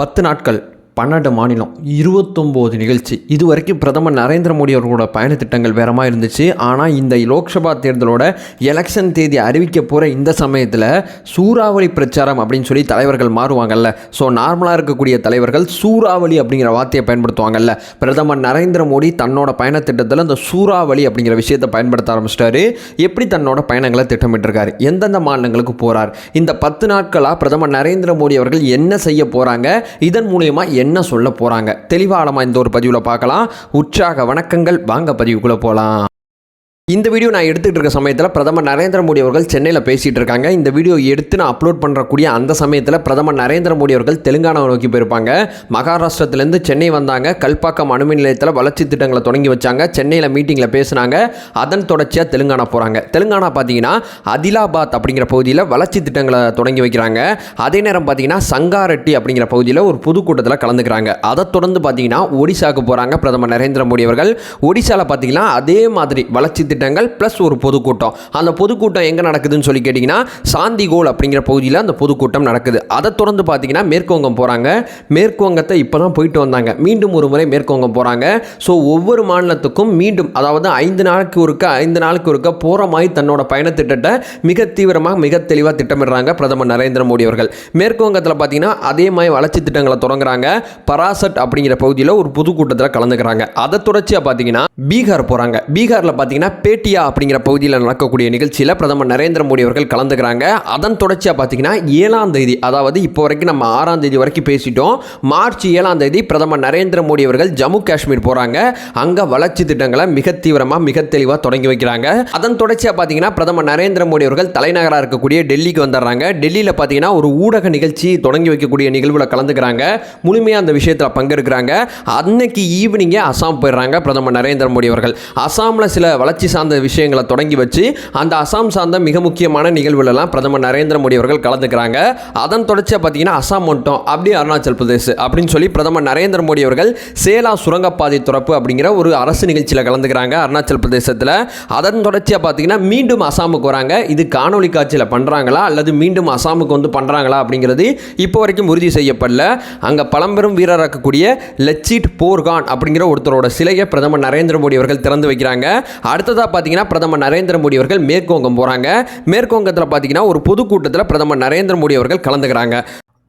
பத்து நாட்கள். பன்னெண்டு மாநிலம் இருபத்தொம்போது நிகழ்ச்சி. இது வரைக்கும் பிரதமர் நரேந்திர மோடி அவர்களோட பயண திட்டங்கள் இருந்துச்சு. ஆனால் இந்த லோக்சபா தேர்தலோட எலெக்ஷன் தேதி அறிவிக்க போகிற இந்த சமயத்தில் சூறாவளி பிரச்சாரம் அப்படின்னு சொல்லி தலைவர்கள் மாறுவாங்கல்ல. ஸோ நார்மலாக இருக்கக்கூடிய தலைவர்கள் சூறாவளி அப்படிங்கிற வார்த்தையை பயன்படுத்துவாங்கல்ல. பிரதமர் நரேந்திர மோடி தன்னோட பயண திட்டத்தில் இந்த சூறாவளி அப்படிங்கிற விஷயத்தை பயன்படுத்த ஆரம்பிச்சிட்டாரு. எப்படி தன்னோட பயணங்களை திட்டமிட்டிருக்காரு? எந்தெந்த மாநிலங்களுக்கு போகிறார் இந்த பத்து நாட்களாக பிரதமர் நரேந்திர மோடி அவர்கள் என்ன செய்ய போகிறாங்க இதன் மூலயமா என்ன சொல்ல போகிறாங்க தெளிவாளமாக இந்த ஒரு பதிவில் பார்க்கலாம். உற்சாக வணக்கங்கள். வாங்க பதிவுக்குள்ளே போகலாம் இந்த வீடியோ நான் எடுத்துகிட்டு இருக்க சமயத்தில் பிரதமர் நரேந்திர மோடி அவர்கள் சென்னையில் பேசிகிட்டு இருக்காங்க. இந்த வீடியோ எடுத்து நான் அப்லோட் பண்ணுறக்கூடிய அந்த சமயத்தில் பிரதமர் நரேந்திர மோடி அவர்கள் தெலுங்கானா நோக்கி போயிருப்பாங்க. மகாராஷ்டிரத்துலேருந்து சென்னை வந்தாங்க. கல்பாக்கம் அணுமின் நிலையத்தில் வளர்ச்சி திட்டங்களை தொடங்கி வச்சாங்க. சென்னையில் மீட்டிங்கில் பேசினாங்க. அதன் தொடர்ச்சியாக தெலுங்கானா போகிறாங்க தெலுங்கானா பார்த்தீங்கன்னா அதிலாபாத் அப்படிங்கிற பகுதியில் வளர்ச்சி திட்டங்களை தொடங்கி வைக்கிறாங்க. அதே நேரம் பார்த்தீங்கன்னா சங்காரெட்டி அப்படிங்கிற பகுதியில் ஒரு பொதுக்கூட்டத்தில் கலந்துக்கிறாங்க. அதை தொடர்ந்து பார்த்தீங்கன்னா ஒடிசாவுக்கு போகிறாங்க பிரதமர் நரேந்திர மோடி அவர்கள். ஒடிசாவில் பார்த்தீங்கன்னா அதே மாதிரி வளர்ச்சி திட்டம் திட்டங்கள் ப்ளஸ் ஒரு பொதுக்கூட்டம். அந்த பொதுக்கூட்டம் எங்கே நடக்குதுன்னு சொல்லி கேட்டிங்கன்னா சாந்திகோல் அப்படிங்கிற பகுதியில் அந்த பொதுக்கூட்டம் நடக்குது. அதை தொடர்ந்து பார்த்தீங்கன்னா மேற்குவங்கம் போகிறாங்க மேற்குவங்கத்தை இப்போ தான் போயிட்டு வந்தாங்க. மீண்டும் ஒரு முறை மேற்குவங்கம் போகிறாங்க ஸோ ஒவ்வொரு மாநிலத்துக்கும் மீண்டும் அதாவது ஐந்து நாளுக்கு ஒருக்க ஐந்து நாளுக்கு ஒருக்க போகிற மாதிரி தன்னோட பயணத்திட்டத்தை மிக தீவிரமாக மிக தெளிவாக திட்டமிடுறாங்க பிரதமர் நரேந்திர மோடி அவர்கள். மேற்குவங்கத்தில் பார்த்தீங்கன்னா அதே மாதிரி வளர்ச்சி திட்டங்களை தொடங்குறாங்க. பராசட் அப்படிங்கிற பகுதியில் ஒரு பொதுக்கூட்டத்தில் கலந்துக்கிறாங்க. அதை தொடர்ச்சியாக பார்த்தீங்கன்னா பீகார் போகிறாங்க பீகாரில் பார்த்தீங்கன்னா பேட்டியா அப்படிங்கிற பகுதியில் நடக்கக்கூடிய நிகழ்ச்சியில் பிரதமர் நரேந்திர மோடி அவர்கள் கலந்துக்கிறாங்க. அதன் தொடர்ச்சியாக பார்த்தீங்கன்னா ஏழாம் தேதி அதாவது இப்போ வரைக்கும் நம்ம ஆறாம் தேதி வரைக்கும் பேசிட்டோம். மார்ச் ஏழாம் தேதி பிரதமர் நரேந்திர மோடி அவர்கள் ஜம்மு காஷ்மீர் போகிறாங்க அங்கே வளர்ச்சி திட்டங்களை மிக தீவிரமாக மிக தெளிவாக தொடங்கி வைக்கிறாங்க. அதன் தொடர்ச்சியாக பார்த்தீங்கன்னா பிரதமர் நரேந்திர மோடி அவர்கள் தலைநகராக இருக்கக்கூடிய டெல்லிக்கு வந்துடுறாங்க. டெல்லியில் பார்த்தீங்கன்னா ஒரு ஊடக நிகழ்ச்சி தொடங்கி வைக்கக்கூடிய நிகழ்வில் கலந்துக்கிறாங்க. முழுமையாக அந்த விஷயத்தில் பங்கெடுக்கிறாங்க. அன்னைக்கு ஈவினிங்கே அசாம் போயிடுறாங்க பிரதமர் நரேந்திர மோடி அசாமில் சில வளர்ச்சி சார்ந்த விஷயங்களை தொடங்கி வச்சு அந்த அசாம் சார்ந்த மிக முக்கியமான நிகழ்வுகளெல்லாம் பிரதமர் நரேந்திர மோடி அவர்கள் கலந்துக்கிறாங்க. அதன் தொடர்ச்சியாக பார்த்தீங்கன்னா அசாம் மட்டும் அப்படி அருணாச்சல் பிரதேஷ் அப்படின்னு சொல்லி பிரதமர் நரேந்திர மோடி அவர்கள் சேலா சுரங்கப்பாதை துறப்பு அப்படிங்கிற ஒரு அரசு நிகழ்ச்சியில் கலந்துக்கிறாங்க அருணாச்சல் பிரதேசத்தில். அதன் தொடர்ச்சியாக பார்த்தீங்கன்னா மீண்டும் அசாமுக்கு வராங்க. இது காணொலி காட்சியில் பண்ணுறாங்களா அல்லது மீண்டும் அசாமுக்கு வந்து பண்ணுறாங்களா அப்படிங்கிறது இப்போ வரைக்கும் உறுதி செய்யப்படல. அங்கே பழம்பெரும் வீரராக இருக்கக்கூடிய லச்சிட் போர்கான் அப்படிங்கிற ஒருத்தரோட சிலையை பிரதமர் நரேந்திர மோடி அவர்கள் திறந்து வைக்கிறாங்க. அடுத்ததாக பார்த்தீங்கன்னா பிரதமர் நரேந்திர மோடி அவர்கள் மேற்குவங்கம் போகிறாங்க மேற்குவங்கத்தில் பார்த்தீங்கன்னா ஒரு பொதுக்கூட்டத்தில் பிரதமர் நரேந்திர மோடி அவர்கள் கலந்துக்கிறாங்க.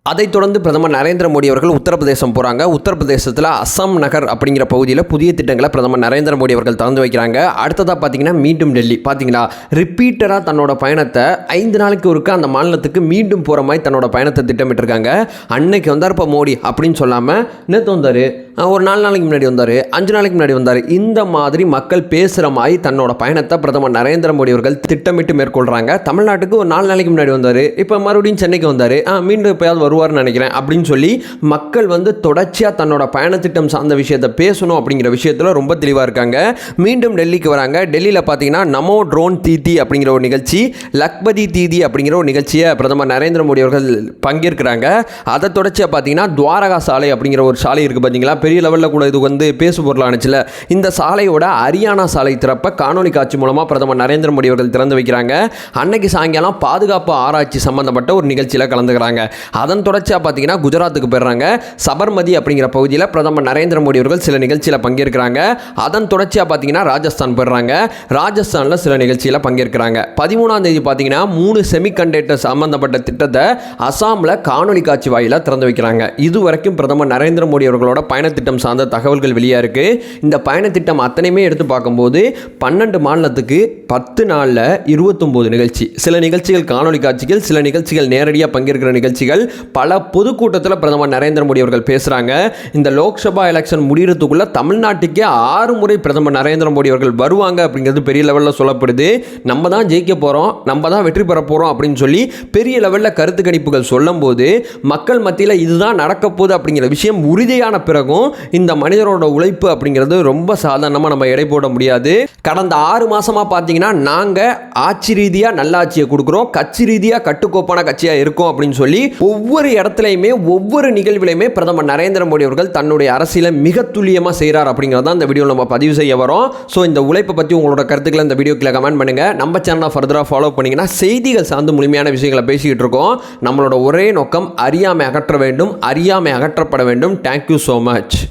அதைத் தொடர்ந்து பிரதமர் நரேந்திர மோடி அவர்கள் உத்தரப்பிரதேசம் போகிறாங்க உத்தரப்பிரதேசத்தில் அஸ்ஸாம் நகர் அப்படிங்கிற பகுதியில் புதிய திட்டங்களை பிரதமர் நரேந்திர மோடி அவர்கள் திறந்து வைக்கிறாங்க. அடுத்ததாக பார்த்தீங்கன்னா மீண்டும் டெல்லி. பார்த்தீங்களா ரிப்பீட்டராக தன்னோட பயணத்தை ஐந்து நாளைக்கு ஒருக்க அந்த மாநிலத்துக்கு மீண்டும் போகிற மாதிரி தன்னோட பயணத்தை திட்டமிட்டிருக்காங்க. அன்னைக்கு வந்தார் இப்போ மோடி அப்படின்னு சொல்லாமல் நேற்று வந்தார். ஒரு நாலு நாளைக்கு முன்னாடி வந்தார். அஞ்சு நாளைக்கு முன்னாடி வந்தார். இந்த மாதிரி மக்கள் பேசுகிற மாதிரி தன்னோட பயணத்தை பிரதமர் நரேந்திர மோடி அவர்கள் திட்டமிட்டு மேற்கொள்கிறாங்க தமிழ்நாட்டுக்கு ஒரு நாலு நாளைக்கு முன்னாடி வந்தார். இப்போ மறுபடியும் சென்னைக்கு வந்தார். மீண்டும் எப்போயாவது வருவார்னு நினைக்கிறேன் அப்படின்னு சொல்லி மக்கள் வந்து தொடர்ச்சியாக தன்னோட பயணத்திட்டம் சார்ந்த விஷயத்தை பேசணும் அப்படிங்கிற விஷயத்தில் ரொம்ப தெளிவாக இருக்காங்க. மீண்டும் டெல்லிக்கு வராங்க. டெல்லியில் பார்த்தீங்கன்னா நமோ ட்ரோன் தீதி அப்படிங்கிற ஒரு நிகழ்ச்சி லக்பதி தீதி அப்படிங்கிற ஒரு நிகழ்ச்சியை பிரதமர் நரேந்திர மோடி அவர்கள் பங்கேற்கிறாங்க. அதை தொடர்ச்சியாக பார்த்தீங்கன்னா துவாரகா சாலை அப்படிங்கிற ஒரு சாலை இருக்குது பார்த்தீங்களா பெரிய லெவலில் கூட இது வந்து பேசு பொருளானுச்சுல இந்த சாலையோட ஹரியானா சாலை திறப்ப காணொலி காட்சி மூலமாக பிரதமர் நரேந்திர மோடி அவர்கள் திறந்து வைக்கிறாங்க. அன்னைக்கு சாயங்காலம் பாதுகாப்பு ஆராய்ச்சி சம்பந்தப்பட்ட ஒரு நிகழ்ச்சியில் கலந்துக்கிறாங்க. அதன் தொடர்ச்சியாக பார்த்தீங்கன்னா குஜராத்துக்கு போயிடுறாங்க. சபர்மதி அப்படிங்கிற பகுதியில் பிரதமர் நரேந்திர மோடி அவர்கள் சில நிகழ்ச்சியில் பங்கேற்கிறாங்க. அதன் தொடர்ச்சியாக பார்த்தீங்கன்னா ராஜஸ்தான் போயிடுறாங்க. ராஜஸ்தானில் சில நிகழ்ச்சியில் பங்கேற்கிறாங்க. பதிமூணாம் தேதி பார்த்தீங்கன்னா மூணு செமிகண்டக்டர் சம்பந்தப்பட்ட திட்டத்தை அசாமில் காணொலி காட்சி வாயிலாக திறந்து வைக்கிறாங்க. இது வரைக்கும் பிரதமர் நரேந்திர மோடி அவர்களோட பயணத்திட்டம் சார்ந்த தகவல்கள் வெளியாக இருக்குது இந்த பயணத்திட்டம் அத்தனையுமே எடுத்து பார்க்கும்போது பன்னெண்டு மாநிலத்துக்கு பத்து நாளில் இருபத்தொம்போது நிகழ்ச்சி. சில நிகழ்ச்சிகள் காணொலி காட்சிகள் சில நிகழ்ச்சிகள் நேரடியாக பங்கேற்கிற நிகழ்ச்சிகள் பல பொதுக்கூட்டத்தில் பிரதமர் நரேந்திர மோடி அவர்கள் பேசுகிறாங்க இந்த லோக்சபா எலெக்ஷன் முடிகிறதுக்குள்ளே தமிழ்நாட்டுக்கே ஆறு முறை பிரதமர் நரேந்திர மோடி அவர்கள் வருவாங்க அப்படிங்கிறது பெரிய லெவலில் சொல்லப்படுது. நம்ம தான் ஜெயிக்க போகிறோம் நம்ம தான் வெற்றி பெற போகிறோம் அப்படின்னு சொல்லி பெரிய லெவலில் கருத்து கணிப்புகள் சொல்லும்போது மக்கள் மத்தியில் இதுதான் நடக்க போகுது அப்படிங்கிற விஷயம் உறுதியான பிறகும் இந்த மனிதரோட உழைப்பு அப்படிங்கிறது ரொம்ப சாதாரணமாக நம்ம எடை போட முடியாது. கடந்த ஆறு மாதமாக பார்த்தீங்கன்னா நாங்கள் ஆட்சி ரீதியாக நல்லாட்சியை கொடுக்குறோம் கட்சி ரீதியாக கட்டுக்கோப்பான கட்சியாக இருக்கோம் அப்படின்னு சொல்லி ஒவ்வொரு ஒவ்வொரு இடத்துலையுமே ஒவ்வொரு நிகழ்விலையுமே பிரதமர் நரேந்திர மோடி அவர்கள் தன்னுடைய அரசியலை மிக துல்லியமாக செய்கிறார் அப்படிங்கிறத இந்த வீடியோவில் நம்ம பதிவு செய்ய வரோம். ஸோ இந்த உழைப்பை பற்றி உங்களோட கருத்துக்களை இந்த வீடியோக்கில் கமெண்ட் பண்ணுங்கள் நம்ம சேனலை ஃபர்தராக ஃபாலோ பண்ணிங்கன்னா செய்திகள் சார்ந்து முழுமையான விஷயங்களை பேசிக்கிட்டு இருக்கோம். நம்மளோட ஒரே நோக்கம் அறியாமை அகற்ற வேண்டும் அறியாமை அகற்றப்பட வேண்டும். Thank you so much